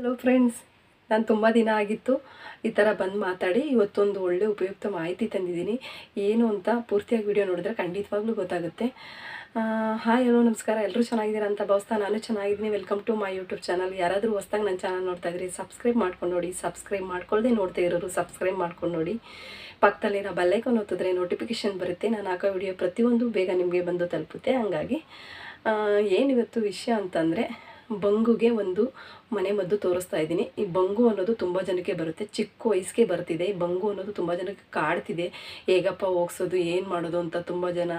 Hello friends ನಾನು ತುಂಬ ದಿನ ಆಗಿತ್ತು. ಈ ಥರ ಬಂದು ಮಾತಾಡಿ, ಇವತ್ತೊಂದು ಒಳ್ಳೆ ಉಪಯುಕ್ತ ಮಾಹಿತಿ ತಂದಿದ್ದೀನಿ. ಏನು ಅಂತ ಪೂರ್ತಿಯಾಗಿ ವಿಡಿಯೋ ನೋಡಿದ್ರೆ ಖಂಡಿತವಾಗ್ಲೂ ಗೊತ್ತಾಗುತ್ತೆ. ಹಾಯ್ ಹಲೋ ನಮಸ್ಕಾರ. ಎಲ್ಲರೂ ಚೆನ್ನಾಗಿದ್ದೀರಾ ಅಂತ ಭಾವಿಸ್ತಾ ನಾನು ಚೆನ್ನಾಗಿದ್ದೀನಿ. Welcome to my YouTube channel ಯಾರಾದರೂ ಹೊಸ್ದಾಗ ನನ್ನ ಚಾನಲ್ ನೋಡ್ತಾ ಇದ್ರಿ ಸಬ್ಸ್ಕ್ರೈಬ್ ಮಾಡ್ಕೊಂಡು ನೋಡಿ. ಸಬ್ಸ್ಕ್ರೈಬ್ ಮಾಡ್ಕೊಳ್ಳದೆ ನೋಡ್ತಾ ಇರೋರು ಸಬ್ಸ್ಕ್ರೈಬ್ ಮಾಡ್ಕೊಂಡು ನೋಡಿ. ಪಕ್ಕದಲ್ಲಿರೋ ಬೆಲ್ಲೈಕನ್ ಹೊತ್ತಿದ್ರೆ ನೋಟಿಫಿಕೇಷನ್ ಬರುತ್ತೆ. ನಾನು ಹಾಕೋ ವಿಡಿಯೋ ಪ್ರತಿಯೊಂದು ಬೇಗ ನಿಮಗೆ ಬಂದು ತಲುಪುತ್ತೆ. ಹಂಗಾಗಿ ಏನಿವತ್ತು ವಿಷಯ ಅಂತಂದರೆ, ಬಂಗುಗೆ ಒಂದು ಮನೆ ಮದ್ದು ತೋರಿಸ್ತಾ ಇದ್ದೀನಿ. ಈ ಬಂಗು ಅನ್ನೋದು ತುಂಬ ಜನಕ್ಕೆ ಬರುತ್ತೆ. ಚಿಕ್ಕ ವಯಸ್ಸಿಗೆ ಬರ್ತಿದೆ. ಈ ಬಂಗು ಅನ್ನೋದು ತುಂಬ ಜನಕ್ಕೆ ಕಾಡ್ತಿದೆ. ಹೇಗಪ್ಪ ಹೋಗ್ಸೋದು, ಏನು ಮಾಡೋದು ಅಂತ ತುಂಬ ಜನ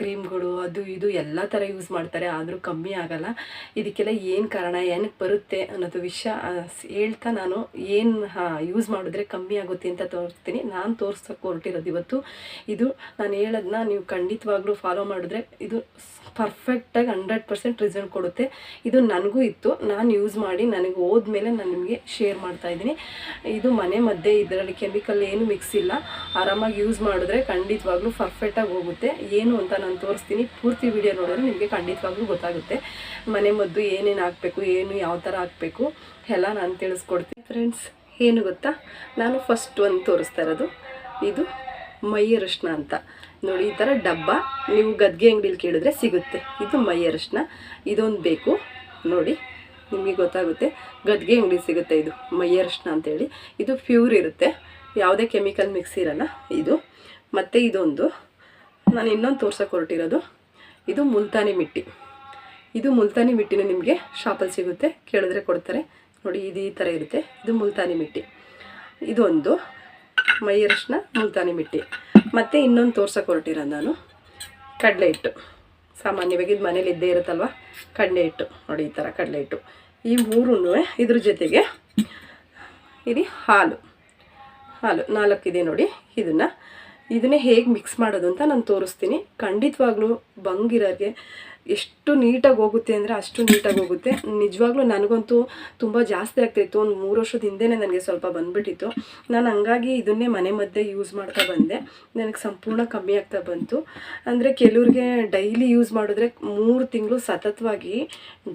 ಕ್ರೀಮ್ಗಳು, ಅದು ಇದು ಎಲ್ಲ ಥರ ಯೂಸ್ ಮಾಡ್ತಾರೆ. ಆದರೂ ಕಮ್ಮಿ ಆಗಲ್ಲ. ಇದಕ್ಕೆಲ್ಲ ಏನು ಕಾರಣ ಏನಕ್ಕೆ ಬರುತ್ತೆ ಅನ್ನೋದು ವಿಷಯ ಹೇಳ್ತಾ ನಾನು ಏನು ಯೂಸ್ ಮಾಡಿದ್ರೆ ಕಮ್ಮಿ ಆಗುತ್ತೆ ಅಂತ ತೋರಿಸ್ತೀನಿ. ನಾನು ತೋರಿಸೋಕೆ ಹೊರಟಿರೋದು ಇವತ್ತು. ಇದು ನಾನು ಹೇಳೋದನ್ನ ನೀವು ಖಂಡಿತವಾಗ್ಲೂ ಫಾಲೋ ಮಾಡಿದ್ರೆ ಇದು ಪರ್ಫೆಕ್ಟಾಗಿ ಹಂಡ್ರೆಡ್ ಪರ್ಸೆಂಟ್ ರಿಸಲ್ಟ್ ಕೊಡುತ್ತೆ. ಇದು ನನಗೂ ಇತ್ತು. ನಾನು ಯೂಸ್ ನನಗೆ ಹೋದ್ಮೇಲೆ ನಾನು ನಿಮಗೆ ಶೇರ್ ಮಾಡ್ತಾ ಇದ್ದೀನಿ. ಇದು ಮನೆ ಮಧ್ಯೆ ಇದರಲ್ಲಿ ಕೆಮಿಕಲ್ ಏನು ಮಿಕ್ಸ್ ಇಲ್ಲ. ಆರಾಮಾಗಿ ಯೂಸ್ ಮಾಡಿದ್ರೆ ಖಂಡಿತವಾಗ್ಲೂ ಪರ್ಫೆಕ್ಟಾಗಿ ಹೋಗುತ್ತೆ. ಏನು ಅಂತ ನಾನು ತೋರಿಸ್ತೀನಿ. ಪೂರ್ತಿ ವಿಡಿಯೋ ನೋಡಿದ್ರೆ ನಿಮಗೆ ಖಂಡಿತವಾಗ್ಲೂ ಗೊತ್ತಾಗುತ್ತೆ. ಮನೆ ಮದ್ದು ಏನೇನು ಹಾಕಬೇಕು, ಏನು ಯಾವ ಥರ ಹಾಕಬೇಕು, ಎಲ್ಲ ನಾನು ತಿಳಿಸ್ಕೊಡ್ತೀನಿ. ಫ್ರೆಂಡ್ಸ್ ಏನು ಗೊತ್ತಾ? ನಾನು ಫಸ್ಟ್ ಒಂದು ತೋರಿಸ್ತಾ ಇರೋದು. ಇದು ಮೈ ಅರಿಶಿನ ಅಂತ. ನೋಡಿ, ಈ ಥರ ಡಬ್ಬ ನೀವು ಗದ್ಗೆ ಅಂಗಡಿಲಿ ಕೇಳಿದ್ರೆ ಸಿಗುತ್ತೆ. ಇದು ಮೈ ಇದೊಂದು ಬೇಕು. ನೋಡಿ ನಿಮಗೆ ಗೊತ್ತಾಗುತ್ತೆ. ಗದ್ಗೆ ಅಂಗಡಿ ಸಿಗುತ್ತೆ ಇದು ಮೈ ಅರಿಶಿನ ಅಂತೇಳಿ. ಇದು ಪ್ಯೂರ್ ಇರುತ್ತೆ. ಯಾವುದೇ ಕೆಮಿಕಲ್ ಮಿಕ್ಸ್ ಇರಲ್ಲ ಇದು. ಮತ್ತು ಇದೊಂದು, ನಾನು ಇನ್ನೊಂದು ತೋರ್ಸೋಕೆ ಹೊರಟಿರೋದು. ಇದು ಮುಲ್ತಾನಿ ಮಿಟ್ಟಿ. ಇದು ಮುಲ್ತಾನಿ ಮಿಟ್ಟಿನೂ ನಿಮಗೆ ಶಾಪಲ್ಲಿ ಸಿಗುತ್ತೆ. ಕೇಳಿದ್ರೆ ಕೊಡ್ತಾರೆ. ನೋಡಿ, ಇದು ಈ ಥರ ಇರುತ್ತೆ. ಇದು ಮುಲ್ತಾನಿ ಮಿಟ್ಟಿ. ಇದೊಂದು ಮೈ ಅರಿಶಿನ ಮುಲ್ತಾನಿ ಮಿಟ್ಟಿ. ಮತ್ತು ಇನ್ನೊಂದು ತೋರ್ಸೋಕೆ ಹೊರಟಿರೋದು ನಾನು. ಕಡಲೆ ಹಿಟ್ಟು. ಸಾಮಾನ್ಯವಾಗಿ ಇದು ಮನೇಲಿ ಇದ್ದೇ ಇರುತ್ತಲ್ವ? ಕಡಲೆ ಹಿಟ್ಟು. ನೋಡಿ, ಈ ಥರ ಕಡಲೆ ಹಿಟ್ಟು. ಈ ಮೂರೂ ಇದ್ರ ಜೊತೆಗೆ ಇದು ಹಾಲು. ಹಾಲು, ನಾಲ್ಕಿದೆ ನೋಡಿ ಇದನ್ನು. ಇದನ್ನೇ ಹೇಗೆ ಮಿಕ್ಸ್ ಮಾಡೋದು ಅಂತ ನಾನು ತೋರಿಸ್ತೀನಿ. ಖಂಡಿತವಾಗ್ಲೂ ಬಂಗಿರೋರಿಗೆ ಎಷ್ಟು ನೀಟಾಗಿ ಹೋಗುತ್ತೆ ಅಂದರೆ ಅಷ್ಟು ನೀಟಾಗಿ ಹೋಗುತ್ತೆ. ನಿಜವಾಗ್ಲೂ ನನಗಂತೂ ತುಂಬ ಜಾಸ್ತಿ ಆಗ್ತಾಯಿತ್ತು ಒಂದು ಮೂರು ವರ್ಷದ ಹಿಂದೆನೇ ನನಗೆ ಸ್ವಲ್ಪ ಬಂದುಬಿಟ್ಟಿತ್ತು. ನಾನು ಹಂಗಾಗಿ ಇದನ್ನೇ ಮನೆ ಮಧ್ಯೆ ಯೂಸ್ ಮಾಡ್ತಾ ಬಂದೆ. ನನಗೆ ಸಂಪೂರ್ಣ ಕಮ್ಮಿ ಆಗ್ತಾ ಬಂತು. ಅಂದರೆ ಕೆಲವ್ರಿಗೆ ಡೈಲಿ ಯೂಸ್ ಮಾಡಿದ್ರೆ ಮೂರು ತಿಂಗಳು ಸತತವಾಗಿ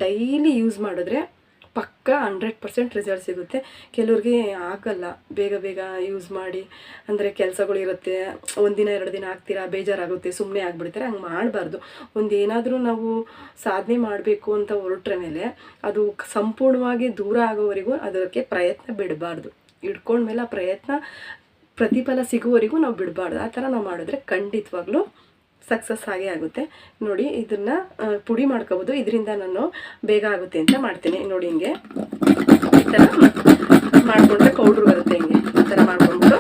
ಡೈಲಿ ಯೂಸ್ ಮಾಡಿದ್ರೆ ಪಕ್ಕ ಹಂಡ್ರೆಡ್ ಪರ್ಸೆಂಟ್ ರಿಸಲ್ಟ್ ಸಿಗುತ್ತೆ. ಕೆಲವ್ರಿಗೆ ಆಗಲ್ಲ. ಬೇಗ ಬೇಗ ಯೂಸ್ ಮಾಡಿ. ಅಂದರೆ ಕೆಲಸಗಳಿರುತ್ತೆ ಒಂದಿನ ಎರಡು ದಿನ ಆಗ್ತೀರಾ, ಬೇಜಾರಾಗುತ್ತೆ ಸುಮ್ಮನೆ ಆಗಿಬಿಡ್ತಾರೆ. ಹಂಗೆ ಮಾಡಬಾರ್ದು. ಒಂದು ಏನಾದರೂ ನಾವು ಸಾಧನೆ ಮಾಡಬೇಕು ಅಂತ ಹೊರಟ್ರ ಮೇಲೆ ಅದು ಸಂಪೂರ್ಣವಾಗಿ ದೂರ ಆಗೋವರೆಗೂ ಅದಕ್ಕೆ ಪ್ರಯತ್ನ ಬಿಡಬಾರ್ದು. ಇಟ್ಕೊಂಡ್ಮೇಲೆ ಆ ಪ್ರಯತ್ನ ಪ್ರತಿಫಲ ಸಿಗುವವರೆಗೂ ನಾವು ಬಿಡಬಾರ್ದು. ಆ ಥರ ನಾವು ಮಾಡಿದ್ರೆ ಖಂಡಿತವಾಗ್ಲೂ ಸಕ್ಸಸ್ ಆಗೇ ಆಗುತ್ತೆ. ನೋಡಿ, ಇದನ್ನು ಪುಡಿ ಮಾಡ್ಕೋಬೋದು. ಇದರಿಂದ ನಾನು ಬೇಗ ಆಗುತ್ತೆ ಅಂತ ಮಾಡ್ತೀನಿ. ನೋಡಿ ಹಿಂಗೆ. ಈ ಥರ ಮಾಡಿಕೊಂಡ್ರೆ ಪೌಡ್ರ್ ಬರುತ್ತೆ ಹಿಂಗೆ. ಈ ಥರ ಪೌಡ್ರು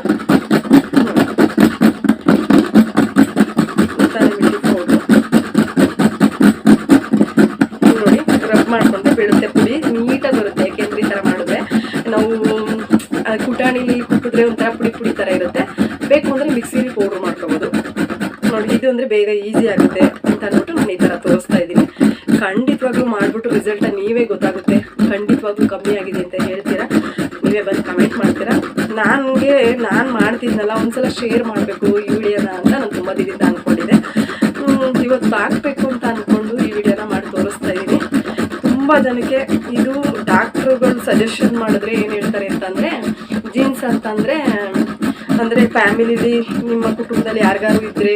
ನೋಡಿ. ರಬ್ ಮಾಡ್ಕೊಂಡ್ರೆ ಬೀಳುತ್ತೆ ಪುಡಿ. ನೀಟಾಗಿ ಬರುತ್ತೆ, ಯಾಕೆಂದ್ರೆ ಈ ಥರ ಮಾಡಿದ್ರೆ. ನಾವು ಕುಟಾಣಿಲಿ ಕುಟ್ಟಿದ್ರೆ ಒಂಥರ ಪುಡಿ ಪುಡಿ ಥರ ಇರುತ್ತೆ ಬೇಕು ಅಂದರೆ ಮಿಕ್ಸಿಲಿ ಪೌಡ್ರ್ ಮಾಡ್ಕೋಬೋದು ನೋಡಿ ಇದು ಅಂದರೆ ಬೇಗ ಈಸಿ ಆಗುತ್ತೆ ಅಂತ ಅಂದ್ಬಿಟ್ಟು ನಾನು ಈ ಥರ ತೋರಿಸ್ತಾ ಇದ್ದೀನಿ. ಖಂಡಿತವಾಗ್ಲೂ ಮಾಡಿಬಿಟ್ಟು ರಿಸಲ್ಟ ನೀವೇ ಗೊತ್ತಾಗುತ್ತೆ. ಖಂಡಿತವಾಗ್ಲೂ ಕಮ್ಮಿ ಆಗಿದೆ ಅಂತ ಹೇಳ್ತೀರಾ? ನೀವೇ ಬಂದು ಕಮೆಂಟ್ ಮಾಡ್ತೀರಾ? ನನಗೆ ನಾನು ಮಾಡ್ತಿದ್ನಲ್ಲ, ಒಂದ್ಸಲ ಶೇರ್ ಮಾಡಬೇಕು ಈ ವಿಡಿಯೋನ ಅಂತ ನಾನು ತುಂಬ ದಿನದಿಂದ ಅಂದ್ಕೊಂಡಿದ್ದೆ ಇವತ್ತು ಹಾಕ್ಬೇಕು ಅಂತ ಅಂದ್ಕೊಂಡು ಈ ವಿಡಿಯೋನ ಮಾಡಿ ತೋರಿಸ್ತಾ ಇದ್ದೀನಿ. ತುಂಬ ಜನಕ್ಕೆ ಇದು ಡಾಕ್ಟ್ರುಗಳು ಸಜೆಷನ್ ಮಾಡಿದ್ರೆ ಏನು ಹೇಳ್ತಾರೆ ಅಂತಂದರೆ ಜೀನ್ಸ್ ಅಂತಂದರೆ ಅಂದರೆ ಫ್ಯಾಮಿಲಿಲಿ, ನಿಮ್ಮ ಕುಟುಂಬದಲ್ಲಿ ಯಾರಿಗಾರು ಇದ್ದರೆ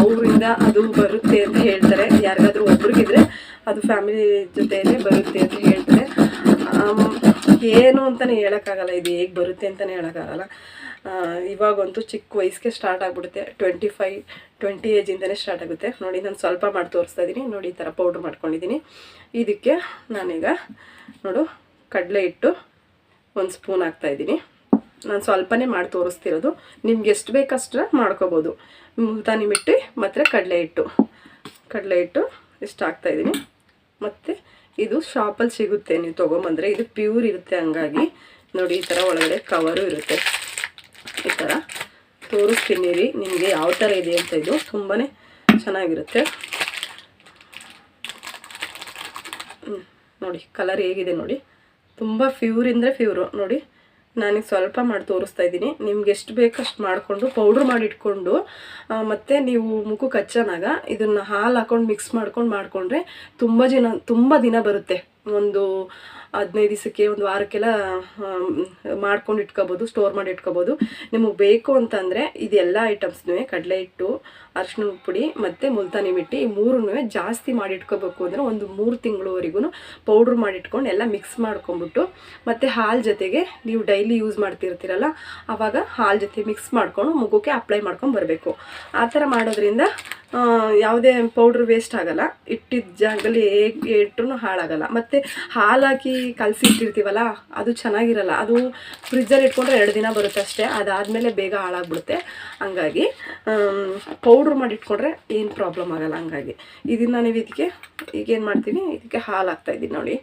ಅವರಿಂದ ಅದು ಬರುತ್ತೆ ಅಂತ ಹೇಳ್ತಾರೆ. ಯಾರಿಗಾದ್ರೂ ಒಬ್ರಿಗಿದ್ರೆ ಅದು ಫ್ಯಾಮಿಲಿ ಜೊತೆಯಲ್ಲೇ ಬರುತ್ತೆ ಅಂತ ಹೇಳ್ತಾರೆ. ಏನು ಅಂತಲೇ ಹೇಳೋಕ್ಕಾಗಲ್ಲ, ಇದು ಹೇಗೆ ಬರುತ್ತೆ ಅಂತಲೇ ಹೇಳೋಕ್ಕಾಗಲ್ಲ. ಇವಾಗಂತೂ ಚಿಕ್ಕ ವಯಸ್ಸಿಗೆ ಸ್ಟಾರ್ಟ್ ಆಗಿಬಿಡುತ್ತೆ. ಟ್ವೆಂಟಿ ಫೈವ್ ಟ್ವೆಂಟಿ ಏಜಿಂದನೇ ಸ್ಟಾರ್ಟ್ ಆಗುತ್ತೆ. ನೋಡಿ, ನಾನು ಸ್ವಲ್ಪ ಮಾಡಿ ತೋರಿಸ್ತಾ ಇದ್ದೀನಿ ನೋಡಿ, ಈ ಥರ ಪೌಡ್ರ್ ಮಾಡ್ಕೊಂಡಿದ್ದೀನಿ ಇದಕ್ಕೆ ನಾನೀಗ, ನೋಡು, ಕಡಲೆ ಹಿಟ್ಟು ಒಂದು ಸ್ಪೂನ್ ಹಾಕ್ತಾಯಿದ್ದೀನಿ ನಾನು ಸ್ವಲ್ಪನೇ ಮಾಡಿ ತೋರಿಸ್ತಿರೋದು. ನಿಮ್ಗೆ ಎಷ್ಟು ಬೇಕಷ್ಟು ಮಾಡ್ಕೋಬೋದು. ಮುಲ್ತಾನಿ ಮಿಟ್ಟಿ, ಮತ್ತು ಕಡಲೆ ಹಿಟ್ಟು. ಕಡಲೆ ಹಿಟ್ಟು ಇಷ್ಟು ಹಾಕ್ತಾಯಿದ್ದೀನಿ ಮತ್ತು ಇದು ಶಾಪಲ್ಲಿ ಸಿಗುತ್ತೆ, ನೀವು ತೊಗೊಂಬಂದರೆ. ಇದು ಪ್ಯೂರ್ ಇರುತ್ತೆ ಹಂಗಾಗಿ. ನೋಡಿ, ಈ ಥರ ಒಳಗಡೆ ಕವರು ಇರುತ್ತೆ. ಈ ಥರ ತೋರಿಸ್ತೀನಿ ರೀ, ನಿಮಗೆ ಯಾವ ಥರ ಇದೆ ಅಂತ ಇದು. ತುಂಬಾ ಚೆನ್ನಾಗಿರುತ್ತೆ. ನೋಡಿ, ಕಲರ್ ಹೇಗಿದೆ ನೋಡಿ. ತುಂಬ ಫ್ಯೂರ್ ಫ್ಯೂರು ನೋಡಿ ನಾನೀಗ ಸ್ವಲ್ಪ ಮಾಡಿ ತೋರಿಸ್ತಾ ಇದ್ದೀನಿ. ನಿಮ್ಗೆ ಎಷ್ಟು ಬೇಕು ಅಷ್ಟು ಮಾಡಿಕೊಂಡು ಪೌಡ್ರ್ ಮಾಡಿ ಇಟ್ಕೊಂಡು ಮತ್ತೆ ನೀವು ಮುಖಕ್ಕೆ ಕಚ್ಚನಾಗ ಇದನ್ನು ಹಾಲು ಹಾಕೊಂಡು ಮಿಕ್ಸ್ ಮಾಡ್ಕೊಂಡು ಮಾಡಿಕೊಂಡ್ರೆ ತುಂಬ ಜನ, ತುಂಬ ದಿನ ಬರುತ್ತೆ. ಒಂದು ಹದಿನೈದು ದಿವಸಕ್ಕೆ, ಒಂದು ವಾರಕ್ಕೆಲ್ಲ ಮಾಡ್ಕೊಂಡು ಇಟ್ಕೋಬೋದು ಸ್ಟೋರ್ ಮಾಡಿ ಇಟ್ಕೋಬೋದು. ನಿಮಗೆ ಬೇಕು ಅಂತಂದರೆ ಇದೆಲ್ಲ ಐಟಮ್ಸ್ನೂ ಕಡಲೆ ಹಿಟ್ಟು ಅರಿಶಿನ ಪುಡಿ ಮತ್ತು ಮುಲ್ತಾನಿ ಮಿಟ್ಟಿ ಈ ಮೂರನ್ನೂ ಜಾಸ್ತಿ ಮಾಡಿಟ್ಕೋಬೇಕು ಅಂದರೆ ಒಂದು ಮೂರು ತಿಂಗಳವರೆಗೂ ಪೌಡ್ರ್ ಮಾಡಿಟ್ಕೊಂಡು ಎಲ್ಲ ಮಿಕ್ಸ್ ಮಾಡ್ಕೊಂಬಿಟ್ಟು ಮತ್ತು ಹಾಲು ಜೊತೆಗೆ ನೀವು ಡೈಲಿ ಯೂಸ್ ಮಾಡ್ತಿರ್ತೀರಲ್ಲ ಆವಾಗ ಹಾಲು ಜೊತೆ ಮಿಕ್ಸ್ ಮಾಡ್ಕೊಂಡು ಮಗುಕ್ಕೆ ಅಪ್ಲೈ ಮಾಡ್ಕೊಂಡು ಬರಬೇಕು. ಆ ಥರ ಮಾಡೋದ್ರಿಂದ ಯಾವುದೇ ಪೌಡ್ರ್ ವೇಸ್ಟ್ ಆಗಲ್ಲ. ಇಟ್ಟಿದ್ದ ಜಾಗದಲ್ಲಿ ಹೇಗೆ ಇಟ್ಟರು ಹಾಳಾಗಲ್ಲ. ಮತ್ತು ಹಾಲು ಹಾಕಿ ಕಲಸಿ ಇಟ್ಟಿರ್ತೀವಲ್ಲ, ಅದು ಚೆನ್ನಾಗಿರಲ್ಲ. ಅದು ಫ್ರಿಜ್ಜಲ್ಲಿ ಇಟ್ಕೊಂಡ್ರೆ ಎರಡು ದಿನ ಬರುತ್ತೆ ಅಷ್ಟೇ. ಅದಾದಮೇಲೆ ಬೇಗ ಹಾಳಾಗ್ಬಿಡುತ್ತೆ. ಹಂಗಾಗಿ ಪೌಡ್ರ್ ಮಾಡಿ ಇಟ್ಕೊಂಡ್ರೆ ಏನು ಪ್ರಾಬ್ಲಮ್ ಆಗಲ್ಲ ಹಂಗಾಗಿ. ಇದನ್ನು ನೀವು ಇದಕ್ಕೆ ಈಗೇನು ಮಾಡ್ತೀನಿ ಇದಕ್ಕೆ ಹಾಲು ಹಾಕ್ತಾಯಿದ್ದೀನಿ ನೋಡಿ.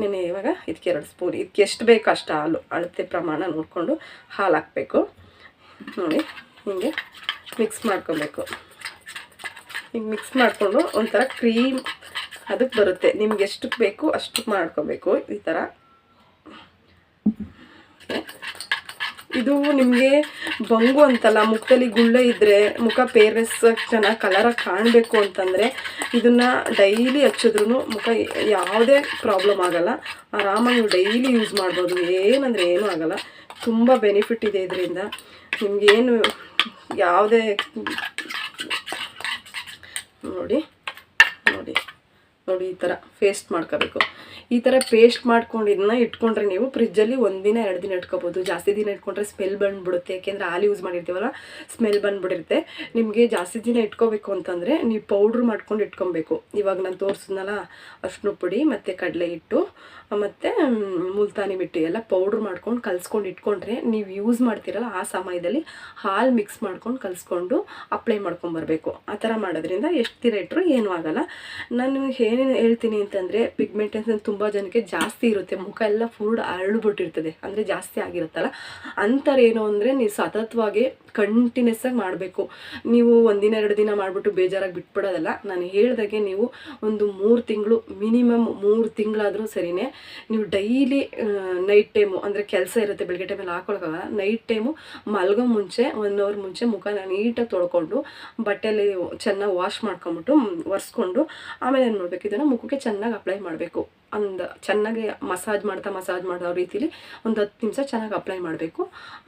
ನೆನೆ ಇವಾಗ ಇದಕ್ಕೆ ಎರಡು ಸ್ಪೂನ್, ಇದಕ್ಕೆ ಎಷ್ಟು ಬೇಕು ಅಷ್ಟು ಹಾಲು, ಅಳತೆ ಪ್ರಮಾಣ ನೋಡಿಕೊಂಡು ಹಾಲು ಹಾಕಬೇಕು. ನೋಡಿ, ಹೀಗೆ ಮಿಕ್ಸ್ ಮಾಡ್ಕೊಬೇಕು. ಈಗ ಮಿಕ್ಸ್ ಮಾಡಿಕೊಂಡು ಒಂಥರ ಕ್ರೀಮ್ ಅದಕ್ಕೆ ಬರುತ್ತೆ. ನಿಮ್ಗೆ ಎಷ್ಟು ಬೇಕು ಅಷ್ಟಕ್ಕೆ ಮಾಡ್ಕೋಬೇಕು. ಈ ಥರ ಇದು ನಿಮಗೆ ಬಂಗು ಅಂತಲ್ಲ ಮುಖದಲ್ಲಿ ಗುಳ್ಳೆ ಇದ್ದರೆ ಮುಖ ಪೇರೆಸ್ ಚೆನ್ನಾಗಿ ಕಲರಾಗಿ ಕಾಣಬೇಕು ಅಂತಂದರೆ ಇದನ್ನು ಡೈಲಿ ಹಚ್ಚಿದ್ರೂ ಮುಖ ಯಾವುದೇ ಪ್ರಾಬ್ಲಮ್ ಆಗಲ್ಲ. ಆರಾಮಾಗಿ ನೀವು ಡೈಲಿ ಯೂಸ್ ಮಾಡ್ಬೋದು. ಏನಂದರೆ ಏನೂ ಆಗಲ್ಲ. ತುಂಬ ಬೆನಿಫಿಟ್ ಇದೆ ಇದರಿಂದ. ನಿಮಗೇನು ಯಾವುದೇ ನೋಡಿ ನೋಡಿ ನೋಡಿ ಈ ಥರ ಫೇಸ್ಟ್ ಮಾಡ್ಕೋಬೇಕು. ಈ ಥರ ಪೇಸ್ಟ್ ಮಾಡ್ಕೊಂಡು ಇದನ್ನ ಇಟ್ಕೊಂಡ್ರೆ ನೀವು ಫ್ರಿಜ್ಜಲ್ಲಿ ಒಂದು ದಿನ, ಎರಡು ದಿನ ಇಟ್ಕೋಬೋದು. ಜಾಸ್ತಿ ದಿನ ಇಟ್ಕೊಂಡ್ರೆ ಸ್ಮೆಲ್ ಬಂದುಬಿಡುತ್ತೆ. ಯಾಕೆಂದರೆ ಹಾಲು ಯೂಸ್ ಮಾಡಿರ್ತೀವಲ್ಲ ಸ್ಮೆಲ್ ಬಂದುಬಿಡಿರುತ್ತೆ. ನಿಮಗೆ ಜಾಸ್ತಿ ದಿನ ಇಟ್ಕೋಬೇಕು ಅಂತಂದರೆ ನೀವು ಪೌಡ್ರ್ ಮಾಡ್ಕೊಂಡು ಇಟ್ಕೊಬೇಕು. ಇವಾಗ ನಾನು ತೋರಿಸಿದ್ನಲ್ಲ, ಅರ್ಶಿನ ಪುಡಿ ಮತ್ತು ಕಡಲೆ ಹಿಟ್ಟು, ಮತ್ತು ಮುಲ್ತಾನಿ ಬಿಟ್ಟು ಎಲ್ಲ ಪೌಡ್ರ್ ಮಾಡ್ಕೊಂಡು ಕಲಿಸ್ಕೊಂಡು ಇಟ್ಕೊಂಡ್ರೆ ನೀವು ಯೂಸ್ ಮಾಡ್ತೀರಲ್ಲ ಆ ಸಮಯದಲ್ಲಿ ಹಾಲು ಮಿಕ್ಸ್ ಮಾಡ್ಕೊಂಡು ಕಲಿಸ್ಕೊಂಡು ಅಪ್ಲೈ ಮಾಡ್ಕೊಂಬರ್ಬೇಕು ಆ ಥರ ಮಾಡೋದ್ರಿಂದ ಎಷ್ಟು ದಿನ ಇಟ್ಟರು ಏನೂ ಆಗಲ್ಲ. ನಾನು ಏನೇನು ಹೇಳ್ತೀನಿ ಅಂತಂದರೆ ಪಿಗ್ಮೆಂಟೇಷನ್ ತುಂಬ ಜನಕ್ಕೆ ಜಾಸ್ತಿ ಇರುತ್ತೆ. ಮುಖ ಎಲ್ಲ ಫುಡ್ ಅರಳುಬಿಟ್ಟಿರ್ತದೆ. ಅಂದರೆ ಜಾಸ್ತಿ ಆಗಿರುತ್ತಲ್ಲ. ಅಂಥರೇನು ಅಂದರೆ ನೀವು ಸತತವಾಗಿ ಕಂಟಿನ್ಯೂಸ್ ಆಗಿ ಮಾಡಬೇಕು. ನೀವು ಒಂದಿನ, ಎರಡು ದಿನ ಮಾಡಿಬಿಟ್ಟು ಬೇಜಾರಾಗಿ ಬಿಟ್ಬಿಡೋದಲ್ಲ. ನಾನು ಹೇಳ್ದಾಗೆ ನೀವು ಒಂದು ಮೂರು ತಿಂಗಳು, ಮಿನಿಮಮ್ ಮೂರು ತಿಂಗಳಾದರೂ ಸರಿಯೇ ನೀವು ಡೈಲಿ ನೈಟ್ ಟೈಮು ಅಂದರೆ ಕೆಲಸ ಇರುತ್ತೆ ಬೆಳಗ್ಗೆ ಟೈಮಲ್ಲಿ ಹಾಕೊಳಕಾಗಲ್ಲ ನೈಟ್ ಟೈಮು ಮಲ್ಗೋ ಮುಂಚೆ ಒನ್ ಅವರ್ ಮುಂಚೆ ಮುಖನ ನೀಟಾಗಿ ತೊಳ್ಕೊಂಡು, ಬಟ್ಟೆಯಲ್ಲಿ ಚೆನ್ನಾಗಿ ವಾಶ್ ಮಾಡ್ಕೊಂಬಿಟ್ಟು, ಒರೆಸ್ಕೊಂಡು, ಆಮೇಲೆ ಏನು ಮಾಡಬೇಕು? ಇದನ್ನು ಮುಖಕ್ಕೆ ಚೆನ್ನಾಗಿ ಅಪ್ಲೈ ಮಾಡಬೇಕು. ಒಂದು ಚೆನ್ನಾಗಿ ಮಸಾಜ್ ಮಾಡ್ತಾ ಮಸಾಜ್ ಮಾಡೋ ರೀತಿಲಿ ಒಂದು ಹತ್ತು ನಿಮಿಷ ಚೆನ್ನಾಗಿ ಅಪ್ಲೈ ಮಾಡಬೇಕು.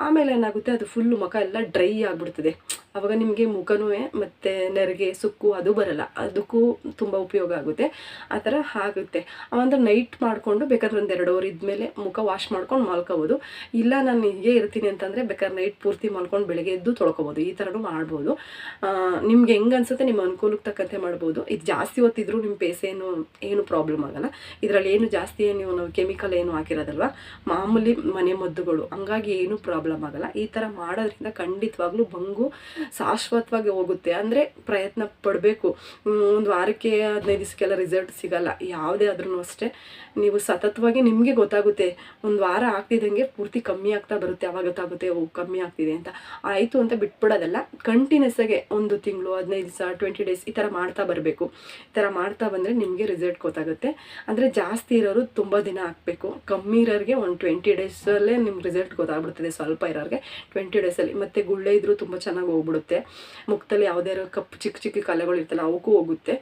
ಆಮೇಲೆ ಏನಾಗುತ್ತೆ, ಅದು ಫುಲ್ಲು ಮುಖ ಎಲ್ಲ ಡ್ರೈ ಆಗಿಬಿಡ್ತದೆ. ಆವಾಗ ನಿಮಗೆ ಮುಖನೂ ಮತ್ತು ನೆರಿಗೆ ಸುಕ್ಕು ಅದು ಬರಲ್ಲ. ಅದಕ್ಕೂ ತುಂಬ ಉಪಯೋಗ ಆಗುತ್ತೆ. ಆ ಥರ ಆಗುತ್ತೆ. ಅವಂದ್ರೆ ನೈಟ್ ಮಾಡಿಕೊಂಡು ಬೇಕಾದ್ರೆ ಒಂದು ಎರಡು ಅವರ್ ಇದ್ಮೇಲೆ ಮುಖ ವಾಶ್ ಮಾಡ್ಕೊಂಡು ಮಲ್ಕೋಬೋದು. ಇಲ್ಲ ನಾನು ಹೀಗೆ ಇರ್ತೀನಿ ಅಂತಂದರೆ ಬೇಕಾದ್ರೆ ನೈಟ್ ಪೂರ್ತಿ ಮಲ್ಕೊಂಡು ಬೆಳಗ್ಗೆ ಎದ್ದು ತೊಳ್ಕೊಬೋದು. ಈ ಥರನೂ ಮಾಡ್ಬೋದು. ನಿಮ್ಗೆ ಹೆಂಗೆ ಅನ್ಸುತ್ತೆ, ನಿಮ್ಮ ಅನುಕೂಲಕ್ಕೆ ತಕ್ಕಂತೆ ಮಾಡ್ಬೋದು. ಇದು ಜಾಸ್ತಿ ಹೊತ್ತಿದ್ರು ನಿಮ್ಮ ಪೇಸೇನು ಏನು ಏನು ಪ್ರಾಬ್ಲಮ್ ಆಗಲ್ಲ. ಇದರಲ್ಲಿ ಏನು ಜಾಸ್ತಿ ಏನು ನಾವು ಕೆಮಿಕಲ್ ಏನು ಹಾಕಿರೋದಲ್ವ? ಮಾಮೂಲಿ ಮನೆ ಮದ್ದುಗಳು. ಹಂಗಾಗಿ ಏನೂ ಪ್ರಾಬ್ಲಮ್ ಆಗಲ್ಲ. ಈ ಥರ ಮಾಡೋದ್ರಿಂದ ಖಂಡಿತವಾಗ್ಲೂ ಬಂಗು ಶಾಶ್ವತವಾಗಿ ಹೋಗುತ್ತೆ. ಅಂದರೆ ಪ್ರಯತ್ನ ಪಡಬೇಕು. ಒಂದು ವಾರಕ್ಕೆ ಹದಿನೈದು ದಿವಸಕ್ಕೆಲ್ಲ ರಿಸಲ್ಟ್ ಸಿಗಲ್ಲ. ಯಾವುದೇ ಆದ್ರೂ ಅಷ್ಟೇ. ನೀವು ಸತತವಾಗಿ ನಿಮಗೆ ಗೊತ್ತಾಗುತ್ತೆ. ಒಂದು ವಾರ ಆಗ್ತಿದ್ದಂಗೆ ಪೂರ್ತಿ ಕಮ್ಮಿ ಆಗ್ತಾ ಬರುತ್ತೆ. ಅವಾಗ ಗೊತ್ತಾಗುತ್ತೆ, ಓ, ಕಮ್ಮಿ ಆಗ್ತಿದೆ ಅಂತ. ಆಯಿತು ಅಂತ ಬಿಟ್ಬಿಡೋದಲ್ಲ. ಕಂಟಿನ್ಯೂಸ್ ಆಗಿ ಒಂದು ತಿಂಗಳು, ಹದಿನೈದು ದಿವಸ ಟ್ವೆಂಟಿ ಡೇಸ್ ಈ ಥರ ಮಾಡ್ತಾ ಬರಬೇಕು. ಈ ಥರ ಮಾಡ್ತಾ ಬಂದರೆ ನಿಮಗೆ ರಿಸಲ್ಟ್ ಗೊತ್ತಾಗುತ್ತೆ. ಅಂದರೆ ಜಾಸ್ತಿ ಇರೋರು ತುಂಬ ದಿನ ಹಾಕಬೇಕು. ಕಮ್ಮಿ ಇರೋರಿಗೆ ಒಂದು ಟ್ವೆಂಟಿ ಡೇಸಲ್ಲೇ ನಿಮ್ಮ ರಿಸಲ್ಟ್ ಗೊತ್ತಾಗ್ಬಿಡ್ತದೆ ಸ್ವಲ್ಪ ಇರೋರಿಗೆ. ಟ್ವೆಂಟಿ ಡೇಸಲ್ಲಿ ಮತ್ತು ಗುಳ್ಳೆ ಇದ್ದರೂ ತುಂಬ ಚೆನ್ನಾಗಿ ಹೋಗ್ಬಿಡುತ್ತೆ. ಮುಖದಲ್ಲಿ ಯಾವುದೇ ಕಪ್ಪು ಚಿಕ್ಕ ಚಿಕ್ಕ ಕಲೆಗಳು ಇರ್ತಲ್ಲ ಅವಕ್ಕೂ ಹೋಗುತ್ತೆ.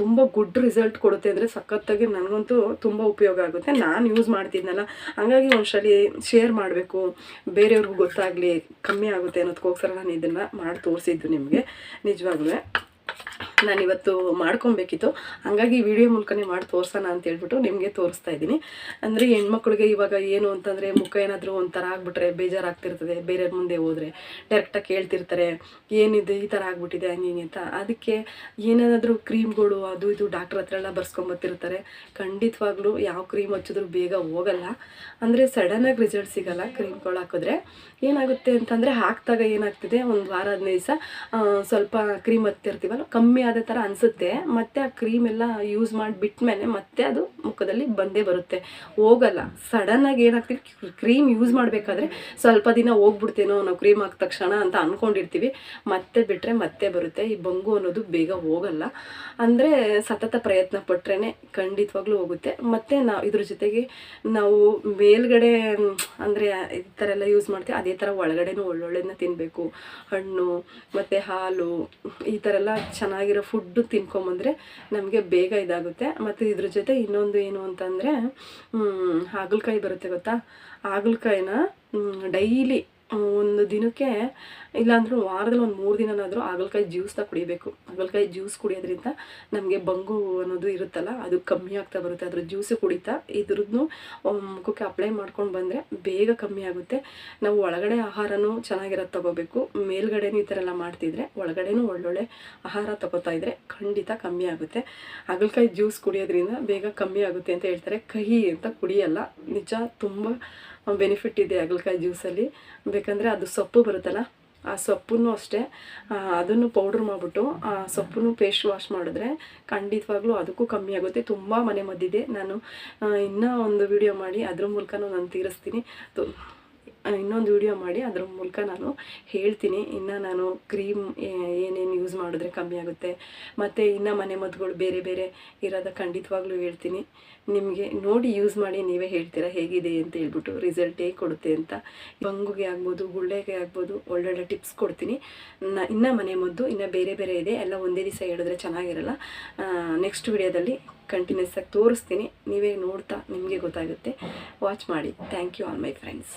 ತುಂಬ ಗುಡ್ ರಿಸಲ್ಟ್ ಕೊಡುತ್ತೆ ಅಂದರೆ ಸಖತ್ತಾಗಿ ನನಗಂತೂ ತುಂಬ ಉಪಯೋಗ ಆಗುತ್ತೆ. ನಾನು ಯೂಸ್ ಮಾಡ್ತಿದ್ನಲ್ಲ, ಹಾಗಾಗಿ ಒಂದ್ಸಲಿ ಶೇರ್ ಮಾಡಬೇಕು. ಬೇರೆಯವ್ರಿಗೂ ಗೊತ್ತಾಗಲಿ, ಕಮ್ಮಿ ಆಗುತ್ತೆ ಅನ್ನೋದಕ್ಕೋಸ್ಕರ ನಾನು ಇದನ್ನು ಮಾಡಿ ತೋರಿಸಿದ್ದು ನಿಮಗೆ. ನಿಜವಾಗ್ಲೂ. ನಾನು ಇವತ್ತು ಮಾಡ್ಕೊಬೇಕಿತ್ತು. ಹಂಗಾಗಿ ವಿಡಿಯೋ ಮೂಲಕನೇ ಮಾಡಿ ತೋರಿಸೋಣ ಅಂತ ಹೇಳ್ಬಿಟ್ಟು ನಿಮಗೆ ತೋರಿಸ್ತಾ ಇದ್ದೀನಿ. ಅಂದರೆ ಹೆಣ್ಮಕ್ಳಿಗೆ ಇವಾಗ ಏನು ಅಂತಂದರೆ ಮುಖ ಏನಾದರೂ ಒಂಥರ ಆಗ್ಬಿಟ್ರೆ ಬೇಜಾರಾಗ್ತಿರ್ತದೆ, ಬೇರೆಯವ್ರ ಮುಂದೆ ಹೋದರೆ ಡೈರೆಕ್ಟಾಗಿ ಕೇಳ್ತಿರ್ತಾರೆ, ಏನಿದೆ ಈ ಥರ ಆಗ್ಬಿಟ್ಟಿದೆ ಹಂಗೆ ಹಿಂಗೆ ಅಂತ. ಅದಕ್ಕೆ ಏನೇನಾದರೂ ಕ್ರೀಮ್ಗಳು ಅದು ಇದು ಡಾಕ್ಟ್ರ್ ಹತ್ರ ಎಲ್ಲ ಬರ್ಸ್ಕೊಂಬತ್ತಿರ್ತಾರೆ. ಖಂಡಿತವಾಗ್ಲೂ ಯಾವ ಕ್ರೀಮ್ ಹಚ್ಚಿದ್ರು ಬೇಗ ಹೋಗಲ್ಲ. ಅಂದರೆ ಸಡನ್ನಾಗಿ ರಿಸಲ್ಟ್ ಸಿಗಲ್ಲ ಕ್ರೀಮ್ಗಳು ಹಾಕಿದ್ರೆ. ಏನಾಗುತ್ತೆ ಅಂತಂದರೆ ಹಾಕಿದಾಗ ಏನಾಗ್ತಿದೆ? ಒಂದು ವಾರ, ಹದಿನೈದು ಸ್ವಲ್ಪ ಕ್ರೀಮ್ ಹತ್ತಿರ್ತೀವಲ್ಲ, ಕಮ್ಮಿ ಆದ ಥರ ಅನಿಸುತ್ತೆ. ಮತ್ತು ಆ ಕ್ರೀಮ್ ಎಲ್ಲ ಯೂಸ್ ಮಾಡಿ ಬಿಟ್ಮೇಲೆ ಮತ್ತೆ ಅದು ಮುಖದಲ್ಲಿ ಬಂದೇ ಬರುತ್ತೆ. ಹೋಗಲ್ಲ. ಸಡನ್ನಾಗಿ ಏನಾಗ್ತೀವಿ ಕ್ರೀಮ್ ಯೂಸ್ ಮಾಡಬೇಕಾದ್ರೆ ಸ್ವಲ್ಪ ದಿನ ಹೋಗ್ಬಿಡ್ತೇನೋ ನಾವು ಕ್ರೀಮ್ ಹಾಕಿದ ತಕ್ಷಣ ಅಂತ ಅಂದ್ಕೊಂಡಿರ್ತೀವಿ ಮತ್ತೆ ಬಿಟ್ಟರೆ ಮತ್ತೆ ಬರುತ್ತೆ. ಈ ಬಂಗು ಅನ್ನೋದು ಬೇಗ ಹೋಗಲ್ಲ. ಅಂದರೆ ಸತತ ಪ್ರಯತ್ನ ಪಟ್ಟರೆ ಖಂಡಿತವಾಗ್ಲೂ ಹೋಗುತ್ತೆ. ಮತ್ತು ನಾವು ಇದ್ರ ಜೊತೆಗೆ ನಾವು ಮೇಲ್ಗಡೆ, ಅಂದರೆ ಈ ಥರ ಎಲ್ಲ ಯೂಸ್ ಮಾಡ್ತೀವಿ. ಅದೇ ಥರ ಒಳಗಡೆನೂ ಒಳ್ಳೊಳ್ಳೆದನ್ನ ತಿನ್ನಬೇಕು ಹಣ್ಣು, ಮತ್ತು ಹಾಲು, ಈ ಥರ ಎಲ್ಲ ಚೆನ್ನಾಗಿರೋ ಚೆನ್ನಾಗಿರೋ ಫುಡ್ಡು ತಿನ್ಕೊಂಬಂದರೆ ನಮಗೆ ಬೇಗ ಇದಾಗುತ್ತೆ. ಮತ್ತು ಇದ್ರ ಜೊತೆ ಇನ್ನೊಂದು ಏನು ಅಂತಂದರೆ ಹಾಗಲಕಾಯಿ ಬರುತ್ತೆ ಗೊತ್ತಾ? ಹಾಗಲಕಾಯಿನ ಡೈಲಿ ಒಂದು ದಿನಕ್ಕೆ, ಇಲ್ಲಾಂದ್ರೆ ವಾರದಲ್ಲಿ ಒಂದು ಮೂರು ದಿನನಾದರೂ ಹಾಗಲಕಾಯಿ ಜ್ಯೂಸ್ನ ಕುಡಿಬೇಕು. ಹಾಗಲಕಾಯಿ ಜ್ಯೂಸ್ ಕುಡಿಯೋದ್ರಿಂದ ನಮಗೆ ಬಂಗು ಅನ್ನೋದು ಇರುತ್ತಲ್ಲ, ಅದು ಕಮ್ಮಿ ಆಗ್ತಾ ಬರುತ್ತೆ. ಅದ್ರ ಜ್ಯೂಸು ಕುಡಿತಾ ಇದ್ರದ್ದು ಮುಖಕ್ಕೆ ಅಪ್ಲೈ ಮಾಡ್ಕೊಂಡು ಬಂದರೆ ಬೇಗ ಕಮ್ಮಿ ಆಗುತ್ತೆ. ನಾವು ಒಳಗಡೆ ಆಹಾರನೂ ಚೆನ್ನಾಗಿರೋದು ತಗೋಬೇಕು. ಮೇಲ್ಗಡೆನೂ ಈ ಥರ ಎಲ್ಲ ಮಾಡ್ತಿದ್ರೆ ಒಳಗಡೆನೂ ಒಳ್ಳೊಳ್ಳೆ ಆಹಾರ ತಗೋತಾ ಇದ್ರೆ ಖಂಡಿತ ಕಮ್ಮಿ ಆಗುತ್ತೆ. ಹಾಗಲಕಾಯಿ ಜ್ಯೂಸ್ ಕುಡಿಯೋದ್ರಿಂದ ಬೇಗ ಕಮ್ಮಿ ಆಗುತ್ತೆ ಅಂತ ಹೇಳ್ತಾರೆ. ಕಹಿ ಅಂತ ಕುಡಿಯಲ್ಲ. ನಿಜ ತುಂಬ ಬೆನಿಫಿಟ್ ಇದೆ ಹಾಗಲಕಾಯಿ ಜ್ಯೂಸಲ್ಲಿ. ಬೇಕಂದರೆ ಅದು ಸೊಪ್ಪು ಬರುತ್ತಲ್ಲ, ಆ ಸೊಪ್ಪನ್ನು ಅಷ್ಟೇ ಅದನ್ನು ಪೌಡ್ರ್ ಮಾಡಿಬಿಟ್ಟು, ಆ, ಸೊಪ್ಪನ್ನು ಪೇಸ್ಟ್ ವಾಶ್ ಮಾಡಿದ್ರೆ ಖಂಡಿತವಾಗ್ಲೂ ಅದಕ್ಕೂ ಕಮ್ಮಿ ಆಗುತ್ತೆ. ತುಂಬ ಮನೆ ಮದ್ದಿದೆ. ನಾನು ಇನ್ನೂ ಒಂದು ವಿಡಿಯೋ ಮಾಡಿ, ಅದ್ರ ಮೂಲಕನೂ ನಾನು ತೀರಿಸ್ತೀನಿ. ಇನ್ನೊಂದು ವಿಡಿಯೋ ಮಾಡಿ, ಅದ್ರ ಮೂಲಕ ನಾನು ಹೇಳ್ತೀನಿ. ಇನ್ನು ನಾನು ಕ್ರೀಮ್ ಏನೇನು ಯೂಸ್ ಮಾಡಿದ್ರೆ ಕಮ್ಮಿ ಆಗುತ್ತೆ. ಮತ್ತು ಇನ್ನು ಮನೆ ಮದ್ದುಗಳು ಬೇರೆ ಬೇರೆ ಇರೋದ ಖಂಡಿತವಾಗ್ಲೂ ಹೇಳ್ತೀನಿ. ನಿಮಗೆ ನೋಡಿ ಯೂಸ್ ಮಾಡಿ ನೀವೇ ಹೇಳ್ತೀರಾ, ಹೇಗಿದೆ ಅಂತ ಹೇಳ್ಬಿಟ್ಟು ರಿಸಲ್ಟ್ ಹೇಗೆ ಕೊಡುತ್ತೆ ಅಂತ. ಬಂಗುಗೆ ಆಗ್ಬೋದು, ಗುಳ್ಳೆಗೆ ಆಗ್ಬೋದು, ಒಳ್ಳೊಳ್ಳೆ ಟಿಪ್ಸ್ ಕೊಡ್ತೀನಿ. ಇನ್ನು ಮನೆ ಮದ್ದು, ಇನ್ನು ಬೇರೆ ಬೇರೆ ಇದೆ. ಎಲ್ಲ ಒಂದೇ ದಿವಸ ಹೇಳಿದ್ರೆ ಚೆನ್ನಾಗಿರಲ್ಲ. ನೆಕ್ಸ್ಟ್ ವಿಡಿಯೋದಲ್ಲಿ ಕಂಟಿನ್ಯೂಸ್ ಆಗಿ ತೋರಿಸ್ತೀನಿ. ನೀವೇ ನೋಡ್ತಾ ನಿಮಗೆ ಗೊತ್ತಾಗುತ್ತೆ. ವಾಚ್ ಮಾಡಿ. Thank you all my friends